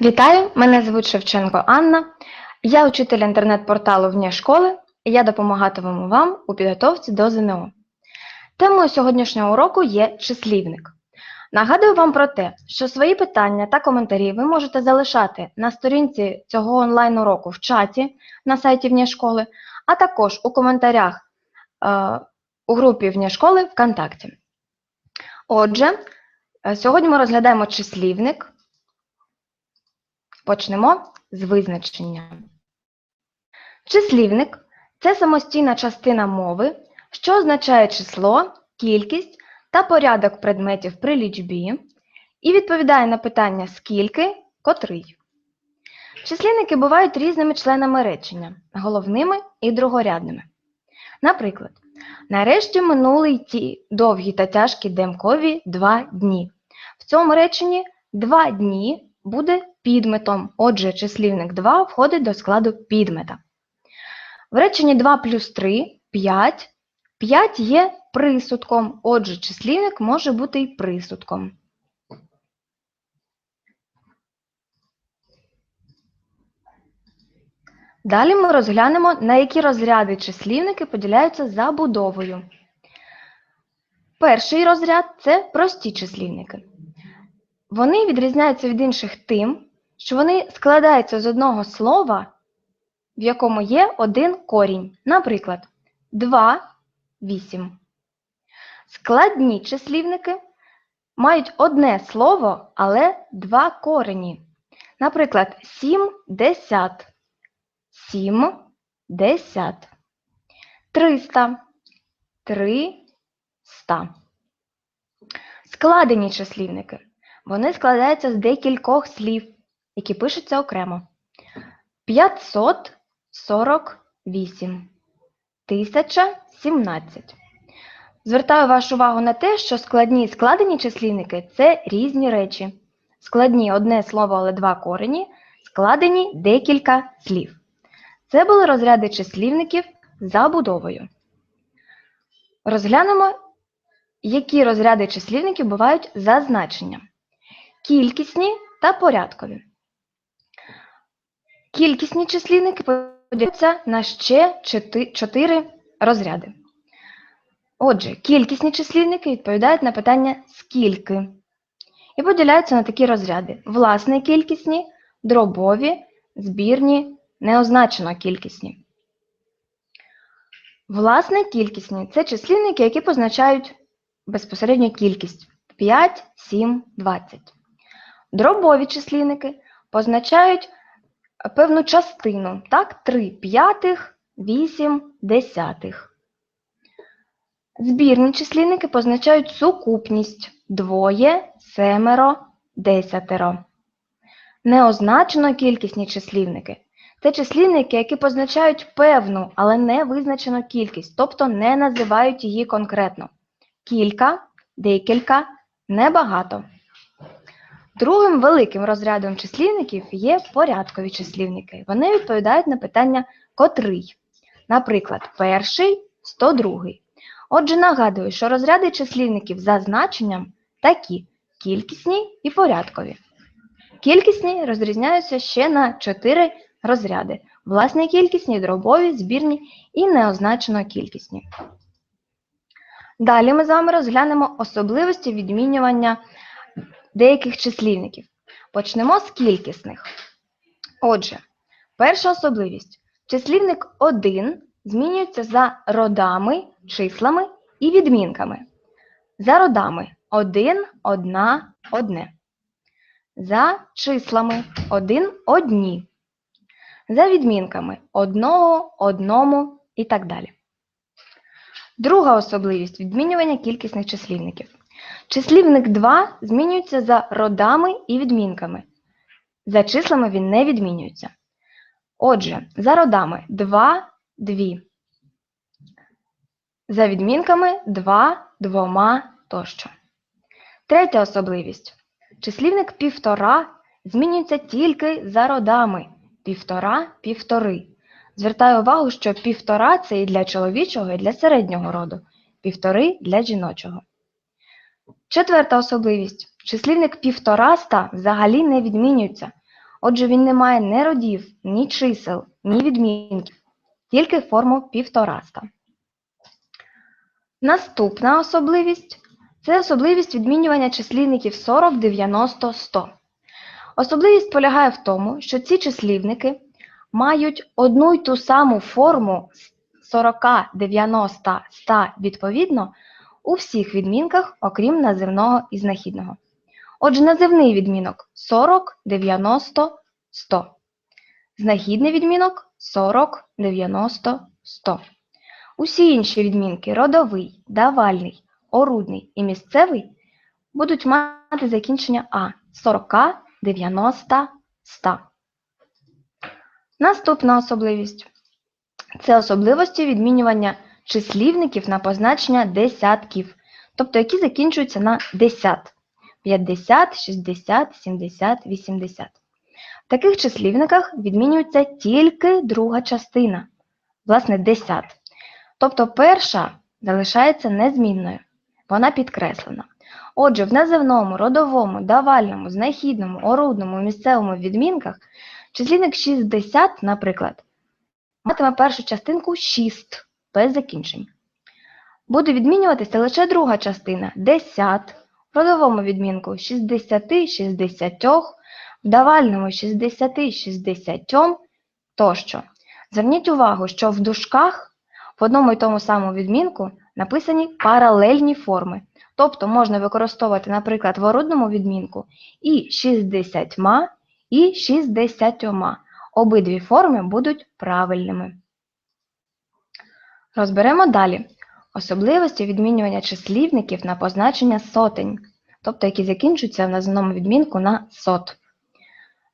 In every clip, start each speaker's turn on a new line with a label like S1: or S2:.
S1: Вітаю, мене звуть Шевченко Анна. Я учитель інтернет-порталу «Вне школи і я допомагатиму вам у підготовці до ЗНО. Темою сьогоднішнього уроку є числівник. Нагадую вам про те, що свої питання та коментарі ви можете залишати на сторінці цього онлайн-уроку в чаті на сайті «Вне школи, а також у коментарях е, у групі «Вне школи ВКонтакті. Отже, е, сьогодні ми розглядаємо числівник. Почнемо з визначення. Числівник це самостійна частина мови, що означає число, кількість та порядок предметів при лічбі і відповідає на питання скільки, котрий. Числівники бувають різними членами речення, головними і другорядними. Наприклад, нарешті минули ті довгі та тяжкі демкові два дні. В цьому реченні два дні буде підметом, отже, числівник 2 входить до складу підмета. В реченні 2 плюс 3 – 5. 5 є присудком, отже, числівник може бути і присудком. Далі ми розглянемо, на які розряди числівники поділяються забудовою. Перший розряд це прості числівники. Вони відрізняються від інших тим, що вони складаються з одного слова, в якому є один корінь. Наприклад, 2 – 8. Складні числівники мають одне слово, але два корені. Наприклад, 7 – 10. 7 – 10. 300 – 300. Складені числівники. Вони складаються з декількох слів, які пишуться окремо. 548. 1017. Звертаю вашу увагу на те, що складні і складені числівники це різні речі. Складні одне слово, але два корені, складені декілька слів. Це були розряди числівників за будовою. Розглянемо, які розряди числівників бувають за значенням кількісні та порядкові. Кількісні числівники поділяються на ще чотири розряди. Отже, кількісні числівники відповідають на питання скільки і поділяються на такі розряди: власне кількісні, дробові, збірні, неозначено кількісні. Власне кількісні це числівники, які позначають безпосередньо кількість 5, 7, 20. Дробові числівники позначають певну частину, так, 3 п'ятих, 8 десятих. Збірні числівники позначають сукупність двоє, семеро, десятеро. Неозначено кількісні числівники це числівники, які позначають певну, але не визначену кількість, тобто не називають її конкретно. Кілька, декілька, небагато. Другим великим розрядом числівників є порядкові числівники. Вони відповідають на питання котрий. Наприклад, перший 102. Отже, нагадую, що розряди числівників за значенням такі кількісні і порядкові. Кількісні розрізняються ще на 4 розряди: власні кількісні, дробові, збірні і неозначено кількісні. Далі ми з вами розглянемо особливості відмінювання деяких числівників. Почнемо з кількісних. Отже, перша особливість. Числівник 1 змінюється за родами, числами і відмінками. За родами 1, 1, одне. За числами 1, одні. За відмінками одного, одному і так далі. Друга особливість відмінювання кількісних числівників. Числівник 2 змінюється за родами і відмінками. За числами він не відмінюється. Отже, за родами 2, 2. За відмінками 2, двома тощо. Третя особливість. Числівник півтора змінюється тільки за родами. Півтора, півтори. Звертаю увагу, що півтора це і для чоловічого, і для середнього роду, півтори для жіночого. Четверта особливість. Числівник півтораста взагалі не відмінюється. Отже, він не має ні родів, ні чисел, ні відмінків, тільки форму півтораста. Наступна особливість це особливість відмінювання числівників 40, 90, 100. Особливість полягає в тому, що ці числівники мають одну й ту саму форму 40, 90, 100 відповідно у всіх відмінках, окрім називного і знахідного. Отже, називний відмінок 40, 90, 100. Знахідний відмінок 40, 90, 100. Усі інші відмінки родовий, давальний, орудний і місцевий будуть мати закінчення А 40, 90, 100. Наступна особливість це особливості відмінювання числівників на позначення десятків, тобто які закінчуються на 10. 50, 60, 70, 80. В таких числівниках відмінюється тільки друга частина, власне, 10. Тобто перша залишається незмінною, вона підкреслена. Отже, в називному, родовому, давальному, знахідному, орудному, місцевому відмінках числівник 60, наприклад, матиме першу частинку 6 без закінчень. Буде відмінюватися лише друга частина 10, в родовому відмінку 60, 60, в давальному 60, 60 тощо. Зверніть увагу, що в дужках в одному і тому самому відмінку написані паралельні форми. Тобто можна використовувати, наприклад, в орудному відмінку і 60, і 60. Обидві форми будуть правильними. Розберемо далі особливості відмінювання числівників на позначення сотень, тобто які закінчуються в названому відмінку на сот.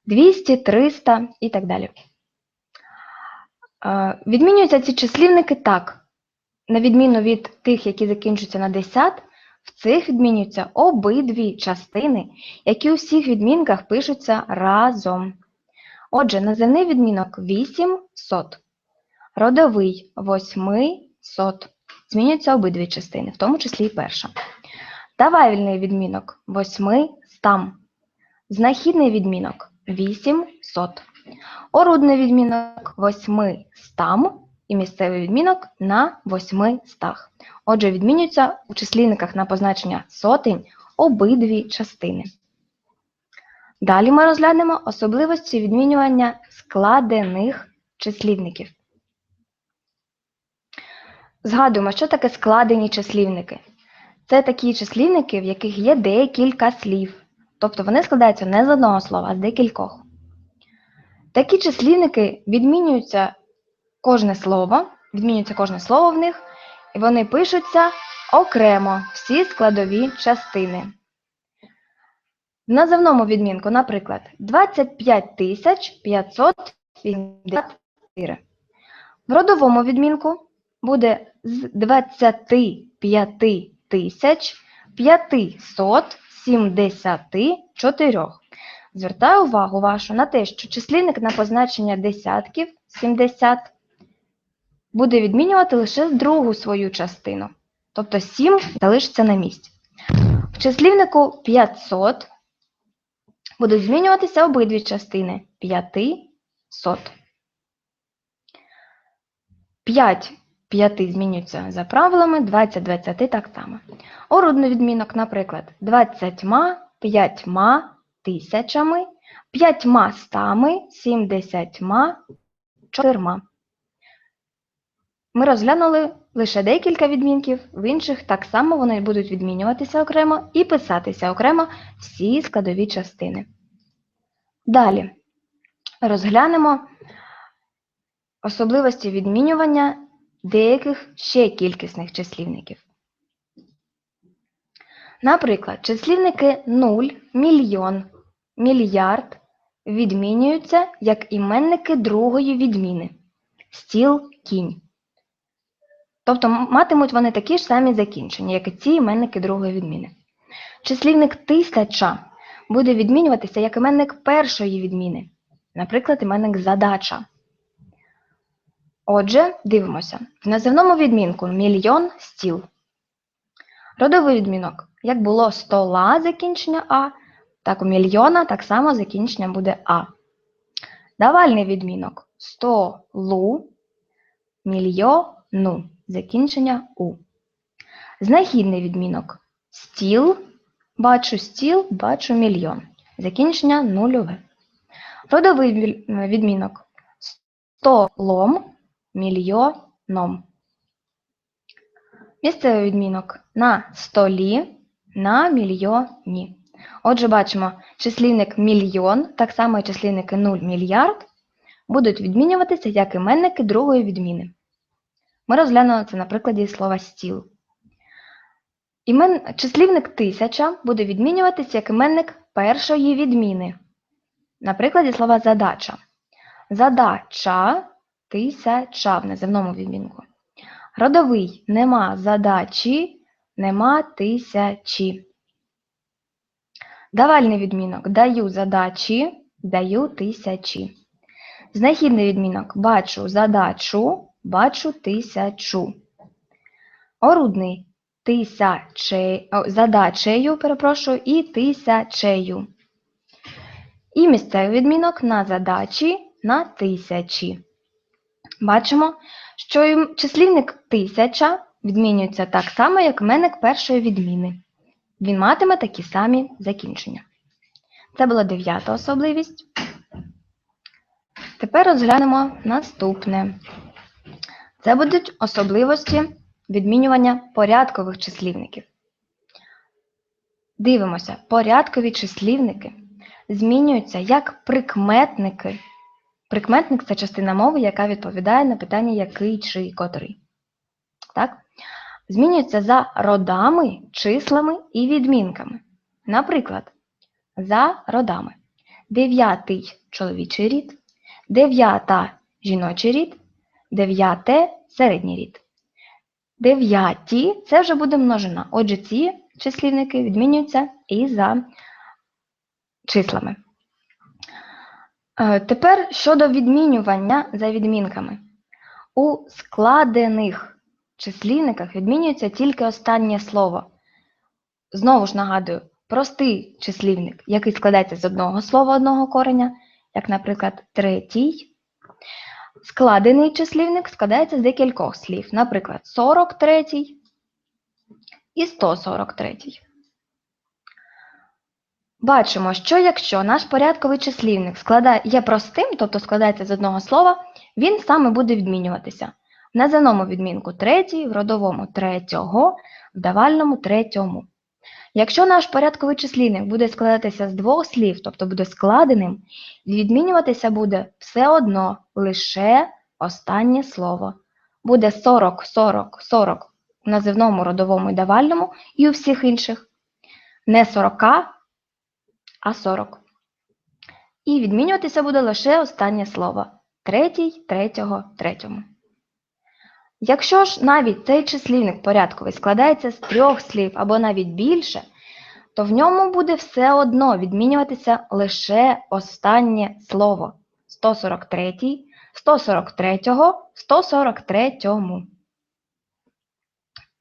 S1: 200, 300 і так далі. Е, Відмінюються ці числівники так. На відміну від тих, які закінчуються на 10, в цих відмінюються обидві частини, які у всіх відмінках пишуться разом. Отже, називний відмінок 8 сот, родовий 8 сот. Змінюються обидві частини, в тому числі і перша. Давальний відмінок 8 стам. Знахідний відмінок 8 сот. Орудний відмінок 8 стам і місцевий відмінок на 8 стах. Отже, відмінюються у числівниках на позначення сотень обидві частини. Далі ми розглянемо особливості відмінювання складених числівників. Згадуємо, що таке складені числівники. Це такі числівники, в яких є декілька слів. Тобто вони складаються не з одного слова, а з декількох. Такі числівники відмінюються кожне слово, відмінюється кожне слово в них, і вони пишуться окремо всі складові частини. В називному відмінку, наприклад, 25 584. В родовому відмінку буде з 25 тисяч 574. Звертаю увагу вашу на те, що числівник на позначення десятків 70 буде відмінювати лише другу свою частину, тобто 7 залишиться на місці. В числівнику 500 будуть змінюватися обидві частини 500. 5 5 змінюються за правилами, 20 20 так само. Орудний відмінок, наприклад, 20 5 тисячами, 5 стами, 70 чотирма. Ми розглянули лише декілька відмінків, в інших так само вони будуть відмінюватися окремо і писатися окремо всі складові частини. Далі розглянемо особливості відмінювання деяких ще кількісних числівників. Наприклад, числівники 0, мільйон, мільярд відмінюються як іменники другої відміни стіл, кінь. Тобто матимуть вони такі ж самі закінчення, як і ці іменники другої відміни. Числівник тисяча буде відмінюватися як іменник першої відміни, наприклад, іменник задача. Отже, дивимося. В називному відмінку мільйон стіл. Родовий відмінок Як було стола закінчення А, так у мільйона так само закінчення буде А. Давальний відмінок столу, мільйону, закінчення У. Знахідний відмінок стіл, бачу стіл, бачу мільйон. Закінчення нульове. Родовий відмінок столом, мільйоном. Місцевий відмінок на столі, на мільйоні. Отже, бачимо, числівник мільйон, так само і числівники 0 мільярд, будуть відмінюватися як іменники другої відміни. Ми розглянули це на прикладі слова стіл. Імен... Числівник тисяча буде відмінюватися як іменник першої відміни. На прикладі слова задача. Задача тисяча в називному відмінку. Родовий нема задачі, нема тисячі. Давальний відмінок даю задачі, даю тисячі. Знахідний відмінок бачу задачу, бачу тисячу. Орудний тисяче, задачею, перепрошую, і тисячею. І місцевий відмінок на задачі, на тисячі. Бачимо, що числівник тисяча відмінюється так само, як іменник першої відміни. Він матиме такі самі закінчення. Це була дев'ята особливість. Тепер розглянемо наступне. Це будуть особливості відмінювання порядкових числівників. Дивимося, порядкові числівники змінюються як прикметники. Прикметник це частина мови, яка відповідає на питання який чи котрий. Так? Змінюються за родами, числами і відмінками. Наприклад, за родами. Дев'ятий чоловічий рід, дев'ята жіночий рід, дев'яте середній рід. Дев'яті це вже буде множина. Отже, ці числівники відмінюються і за числами. Е, Тепер щодо відмінювання за відмінками. У складених числівниках відмінюється тільки останнє слово. Знову ж нагадую, простий числівник, який складається з одного слова одного кореня, як, наприклад, третій. Складений числівник складається з декількох слів, наприклад, 43 і 143. Бачимо, що якщо наш порядковий числівник є простим, тобто складається з одного слова, він саме буде відмінюватися. В називному відмінку третій, в родовому третього, в давальному третьому. Якщо наш порядковий числівник буде складатися з двох слів, тобто буде складеним, відмінюватися буде все одно лише останнє слово. Буде 40, 40, 40 в називному, родовому і давальному і у всіх інших. Не 40, а 40. І відмінюватися буде лише останнє слово. Третій, третього, третьому. Якщо ж навіть цей числівник порядковий складається з трьох слів або навіть більше, то в ньому буде все одно відмінюватися лише останнє слово 143, 143, 143.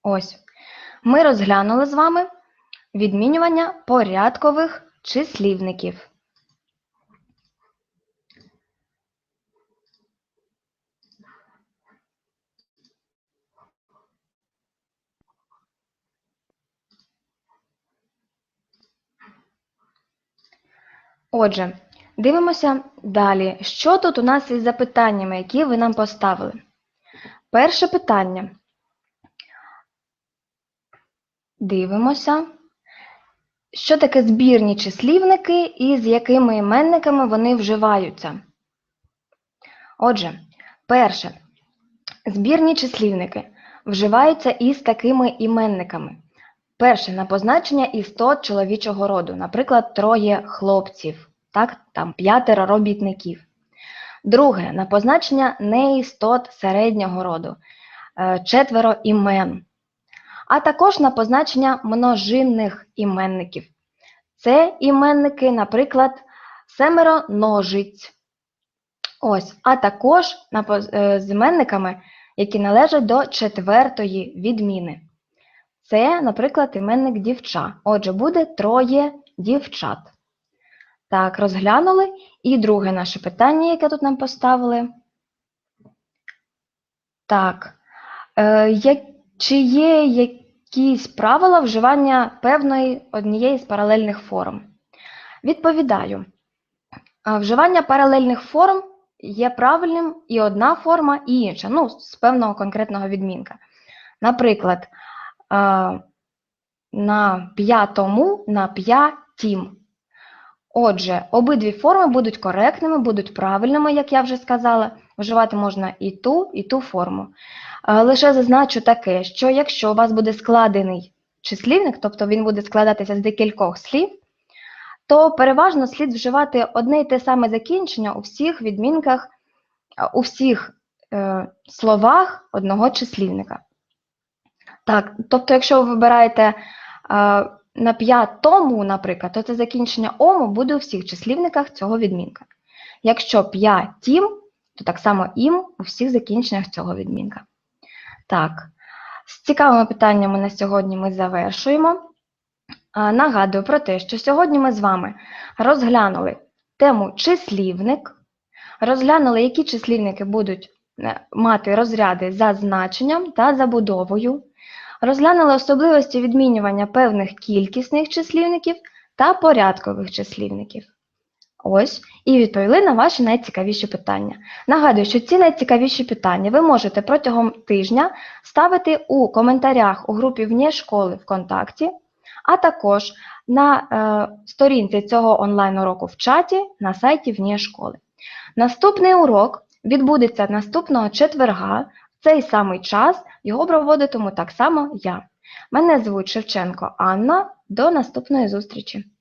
S1: Ось. Ми розглянули з вами відмінювання порядкових числівників. Отже, дивимося далі. Що тут у нас із запитаннями, які ви нам поставили? Перше питання. Дивимося. Що таке збірні числівники і з якими іменниками вони вживаються? Отже, перше. Збірні числівники вживаються із такими іменниками. Перше на позначення істот чоловічого роду, наприклад, троє хлопців, так, там п'ятеро робітників. Друге на позначення неістот середнього роду, е, четверо імен. А також на позначення множинних іменників. Це іменники, наприклад, семеро ножиць. Ось, а також е, з іменниками, які належать до четвертої відміни. це, наприклад, іменник дівча. Отже, буде троє дівчат. Так, розглянули. І друге наше питання, яке тут нам поставили. Так. Е, чи є якісь правила вживання певної однієї з паралельних форм? Відповідаю. Вживання паралельних форм є правильним і одна форма, і інша, ну, з певного конкретного відмінка. Наприклад, на п'ятому, на п'ятім. Отже, обидві форми будуть коректними, будуть правильними, як я вже сказала. Вживати можна і ту, і ту форму. Лише зазначу таке, що якщо у вас буде складений числівник, тобто він буде складатися з декількох слів, то переважно слід вживати одне і те саме закінчення у всіх відмінках, у всіх е, словах одного числівника. Так, тобто, якщо ви вибираєте е, на п'ятому, наприклад, то це закінчення ому буде у всіх числівниках цього відмінка. Якщо п'ятім, то так само ім у всіх закінченнях цього відмінка. Так, з цікавими питаннями на сьогодні ми завершуємо. Нагадую про те, що сьогодні ми з вами розглянули тему числівник, розглянули, які числівники будуть е, мати розряди за значенням та забудовою, розглянули особливості відмінювання певних кількісних числівників та порядкових числівників. Ось, і відповіли на ваші найцікавіші питання. Нагадую, що ці найцікавіші питання ви можете протягом тижня ставити у коментарях у групі «Вне школи ВКонтакті, а також на е, сторінці цього онлайн-уроку в чаті на сайті Вне школи. Наступний урок відбудеться наступного четверга, в цей самий час його проводитиму так само я. Мене звуть Шевченко Анна. До наступної зустрічі!